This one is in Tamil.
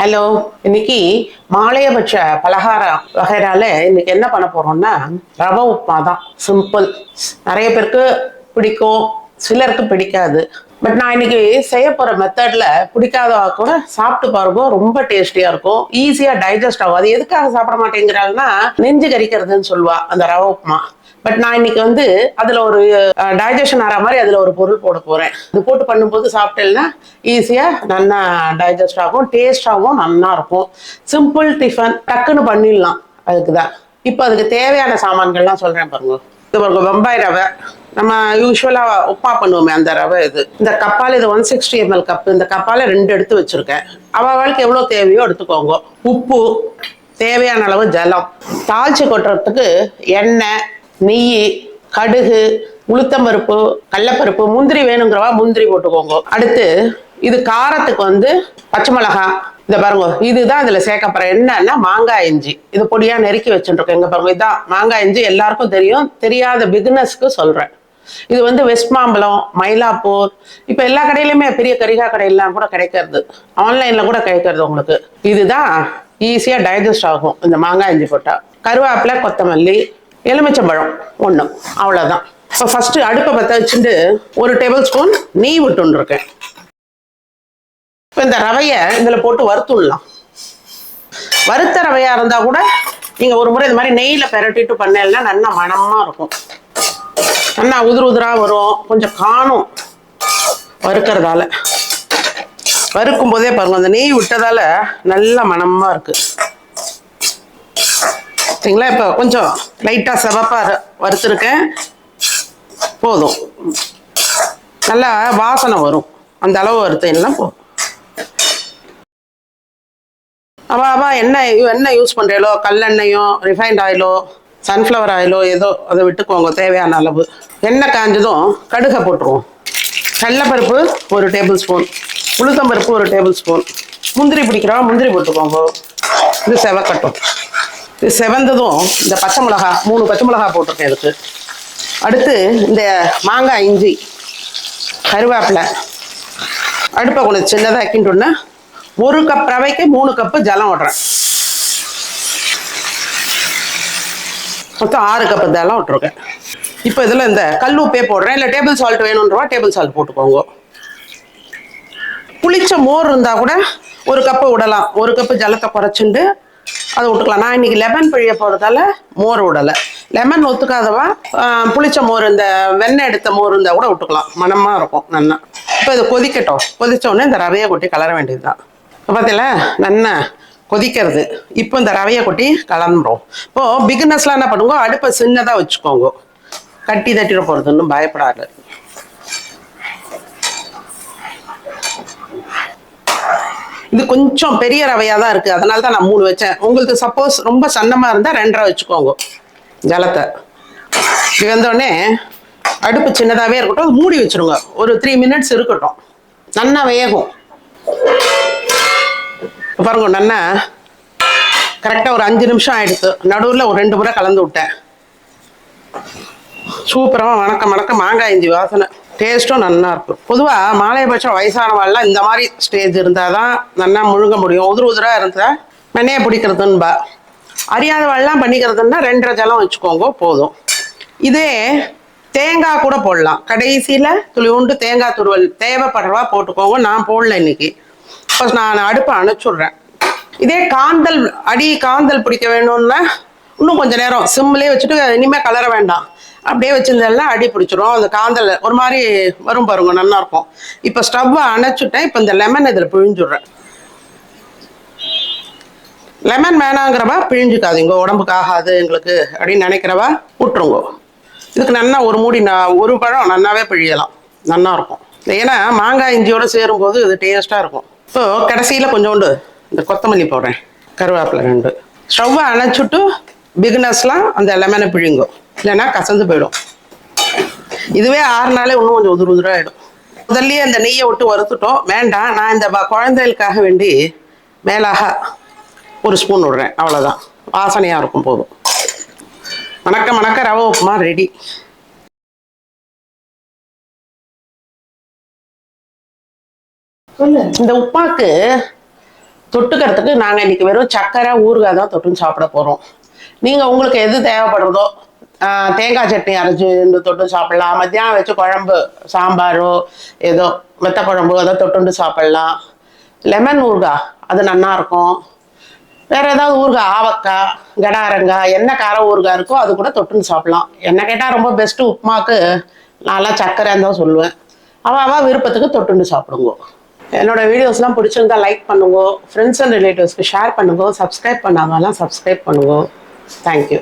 ஹலோ இன்னைக்கு மாலையபட்ச பலகார வகைரால இன்னைக்கு என்ன பண்ண போறோம்னா ரவை உப்புமா தான் சிம்பிள் நிறைய பேருக்கு பிடிக்கும் சிலருக்கு பிடிக்காது. பட் நான் இன்னைக்கு செய்ய போற மெத்தட்ல பிடிக்காதவா கூட சாப்பிட்டு பாருங்க ரொம்ப டேஸ்டியா இருக்கும். ஈஸியா டைஜஸ்ட் ஆகும். அது எதுக்காக சாப்பிட மாட்டேங்கிறாங்கன்னா நெஞ்சு கறிக்கிறதுன்னு சொல்லுவா அந்த ரவை உப்புமா. பட் நான் இன்னைக்கு வந்து அதுல ஒரு டைஜஷன் ஆகிற மாதிரி அதுல ஒரு பொருள் போட போறேன். அது போட்டு பண்ணும்போது சாப்பிட்டேன்னா ஈஸியா நல்லா டைஜஸ்ட் ஆகும் டேஸ்டாகவும் நல்லா இருக்கும். சிம்பிள் டிஃபன் டக்குன்னு பண்ணிடலாம். அதுக்கு தான் இப்போ அதுக்கு தேவையான சாமான்கள்லாம் சொல்றேன் பாருங்க. இது பாருங்க பம்பாய் ரவை. நம்ம யூஸ்வலாக உப்பா பண்ணுவோமே அந்த ரவை இது. இந்த கப்பால் இது ஒன் சிக்ஸ்டி எம்எல் கப்பு இந்த கப்பால் ரெண்டு எடுத்து வச்சுருக்கேன். அவளுக்கு எவ்வளோ தேவையோ எடுத்துக்கோங்க. உப்பு தேவையான அளவு ஜலம். தாழ்ச்சி கொட்டுறதுக்கு எண்ணெய் நெய் கடுகு உளுத்தம்பருப்பு கடலப்பருப்பு முந்திரி வேணுங்கிறவா முந்திரி போட்டுக்கோங்க. அடுத்து இது காரத்துக்கு வந்து பச்சை மிளகா. இந்த பாருங்க இதுதான் இதுல சேர்க்க போறேன். என்னன்னா மாங்காய் இஞ்சி. இது பொடியா நெருக்கி வச்சுருக்கோம் எங்க பாருங்க இதுதான் மாங்காய் இஞ்சி எல்லாருக்கும் தெரியும். தெரியாத பிகினஸ்க்கு சொல்றேன். இது வந்து வெஸ்ட் மாம்பழம் மயிலாப்பூர். இப்போ எல்லா கடையிலுமே பெரிய கரிகா கடையெல்லாம் கூட கிடைக்கிறது. ஆன்லைன்ல கூட கிடைக்கிறது உங்களுக்கு. இதுதான் ஈஸியாக டைஜஸ்ட் ஆகும் இந்த மாங்காய் இஞ்சி போட்டா. கருவேப்பிலை கொத்தமல்லி எலுமிச்சம்பழம் ஒன்று அவ்வளோதான் இப்போ ஃபஸ்ட்டு அடுப்பை பற்ற வச்சுட்டு ஒரு டேபிள் ஸ்பூன் நெய் விட்டுருக்கேன் இப்போ இந்த ரவையை இதில் போட்டு வறுத்துடலாம். வறுத்த ரவையாக இருந்தால் கூட நீங்கள் ஒரு முறை இந்த மாதிரி நெய்யில் பெரட்டிட்டு பண்ணேன்னா நல்லா மனமாக இருக்கும். நல்லா உதிர் உதிராக வரும். கொஞ்சம் காணும் வறுக்கிறதால. வறுக்கும் போதே பாருங்கள் அந்த நெய் விட்டதால நல்ல மணமாக இருக்குது சரிங்களா இப்போ கொஞ்சம் லைட்டாக செவப்பாக வறுத்துருக்கேன். போதும். நல்லா வாசனை வரும். அந்த அளவு வறுத்தீங்கன்னா போதும் அவா அவா எண்ணெய் எண்ணெய் யூஸ் பண்ணுறீங்களோ கல்லெண்ணெயோ ரிஃபைண்ட் ஆயிலோ சன்ஃப்ளவர் ஆயிலோ ஏதோ அதை விட்டுக்கோங்க தேவையான அளவு. எண்ணெய் காஞ்சதும் கடுகை போட்டுருவோம். கடலப்பருப்பு ஒரு டேபிள் ஸ்பூன் உளுத்தம்பருப்பு ஒரு டேபிள் ஸ்பூன் முந்திரி பிடிக்கிறோம் முந்திரி போட்டுக்கோங்க. இது செவக்கட்டும். இது செவந்ததும் இந்த பச்சை மிளகா மூணு பச்சை மிளகா போட்டிருக்கேன் இதுக்கு. அடுத்து இந்த மாங்காய் இஞ்சி கருவேப்பிலை அடுப்பை கொஞ்சம் சின்னதாக கிண்டுன்னா. ஒரு கப் ரவைக்கு மூணு கப்பு ஜலம் விடுறேன். மொத்தம் ஆறு கப்பு ஜலம் விட்டுருக்கேன். இப்போ இதில் இந்த கல் உப்பே போடுறேன். இல்லை டேபிள் சால்ட் வேணுன்றவா டேபிள் சால்ட் போட்டுக்கோங்க. புளிச்ச மோர் இருந்தால் கூட ஒரு கப்பு விடலாம். ஒரு கப்பு ஜலத்தை குறைச்சிண்டு அதை விட்டுக்கலாம். நான் இன்னைக்கு லெமன் பிழிய போகிறதால மோர் விடலை. லெமன் ஒத்துக்காதவா? புளிச்ச மோர் இந்த வெண்ணெய் எடுத்த மோர் இருந்தால் கூட விட்டுக்கலாம். மனமாக இருக்கும் நல்லா. இப்போ இது கொதிக்கட்டும். கொதிச்ச உடனே இந்த ரவையை கொட்டி கலர வேண்டியது தான் பார்த்தீங்களா நல்லா கொதிக்கிறது. இப்போ இந்த ரவையை கொட்டி கலந்துடும் இப்போது பிகினஸ்லாம் என்ன பண்ணுங்க அடுப்பை சின்னதாக வச்சுக்கோங்க. கட்டி தட்டிட போகிறதுன்னு பயப்படாது. இது கொஞ்சம் பெரிய ரவையாக தான் இருக்குது அதனால தான் நான் மூணு வச்சேன். உங்களுக்கு சப்போஸ் ரொம்ப சன்னமாக இருந்தால் ரெண்டரை வச்சுக்கோங்க. ஜலத்தை. இது வந்தோடனே அடுப்பு சின்னதாகவே இருக்கட்டும் அது மூடி வச்சுருங்க. ஒரு த்ரீ மினிட்ஸ் இருக்கட்டும். நல்லா வேகும். பாருங்க நல்லா கரெக்டாக ஒரு அஞ்சு நிமிஷம் ஆயிடுச்சு நடுவில் ஒரு ரெண்டு முறை கலந்து விட்டேன். சூப்பராக வணக்கம் வணக்கம். மாங்காய் இஞ்சி வாசனை. டேஸ்ட்டும் நல்லா இருக்கும். பொதுவாக மாலையபட்சம் வயசானவாள்லாம் இந்த மாதிரி ஸ்டேஜ் இருந்தால் தான் நல்லா முழுங்க முடியும். உதிர் உதிராக இருந்தால் வெண்ணையை பிடிக்கிறதுன்பா. அறியாதவாள்லாம் பண்ணிக்கிறதுன்னா ரெண்டரை ஜலம் வச்சுக்கோங்க போதும். இதே தேங்காய் கூட போடலாம். கடைசியில் துளிவுண்டு தேங்காய் துருவல் தேவைப்படுறவா போட்டுக்கோங்க. நான் போடல இன்னைக்கு. இப்போ நான் அடுப்பை அனுப்பிச்சுட்றேன் இதே காந்தல் அடி காந்தல் பிடிக்க வேணும்னா இன்னும் கொஞ்ச நேரம். சிம்லேயே வச்சுட்டு இனிமேல் கலர வேண்டாம். அப்படியே வச்சிருந்தேன்னா அடி பிடிச்சிரும். அந்த காந்தல ஒரு மாதிரி வரும் பாருங்க நல்லா இருக்கும். இப்போ ஸ்டவ்வை அணைச்சுட்டேன். இப்போ இந்த லெமன் இதில் பிழிஞ்சுடுறேன். லெமன் வேணாங்கிறவா பிழிஞ்சுக்காதீங்க. உடம்புக்கு ஆகாது எங்களுக்கு அப்படின்னு நினைக்கிறவா விட்டுருங்க. இதுக்கு நல்லா ஒரு மூடி நான் ஒரு பழம் நல்லாவே பிழியலாம். நல்லா இருக்கும். ஏன்னா மாங்காய் இஞ்சியோட சேரும்போது இது டேஸ்ட்டாக இருக்கும். ஸோ கடைசியில் கொஞ்சோண்டு இந்த கொத்தமல்லி போடுறேன். கருவேப்பிலை ரெண்டு. ஸ்டவ்வை அணைச்சிட்டு பிகினர்ஸ்லாம் அந்த லெமனை பிழிங்கோ. இல்லைன்னா கசந்து போயிடும். இதுவே ஆறு நாளே இன்னும் கொஞ்சம் உதிர் உதிராகிடும் முதல்லயே அந்த நெய்யை விட்டு வறுத்துட்டோம். வேண்டாம் நான் இந்த குழந்தைகளுக்காக வேண்டி மேலாக ஒரு ஸ்பூன் விடுறேன். அவ்வளோதான் வாசனையாக இருக்கும் போதும். வணக்கம் வணக்கம். ரவை உப்புமா ரெடி இந்த உப்பாக்கு தொட்டுக்கிறதுக்கு நாங்கள் இன்னைக்கு வெறும் சக்கரை ஊறுகாய் தான் தொட்டுன்னு சாப்பிட போகிறோம் நீங்கள் உங்களுக்கு எது தேவைப்படுறதோ தேங்காய் சட்னி அரைச்சி தொட்டு சாப்பிடலாம். மத்தியானம் வச்சு குழம்பு சாம்பாரோ ஏதோ மெத்த குழம்பு அதை தொட்டுண்டு சாப்பிடலாம். லெமன் ஊறுகாய் அது நல்லா இருக்கும். வேற ஏதாவது ஊறுகாய் ஆவக்காய் கடாரங்காய் என்ன கார ஊறுகாய் இருக்கோ அது கூட தொட்டுன்னு சாப்பிடலாம். என்ன கேட்டால் ரொம்ப பெஸ்ட்டு உப்புமாக்கு நான்லாம் சர்க்கரைன்னு தான் சொல்லுவேன். அவள் அவள் விருப்பத்துக்கு தொட்டுண்டு சாப்பிடுங்க. என்னோட வீடியோஸ்லாம் பிடிச்சிருந்தா லைக் பண்ணுங்க. ஃப்ரெண்ட்ஸ் அண்ட் ரிலேட்டிவ்ஸ்க்கு ஷேர் பண்ணுங்க. சப்ஸ்கிரைப் பண்ணாமலாம் சப்ஸ்கிரைப் பண்ணுங்க. Thank you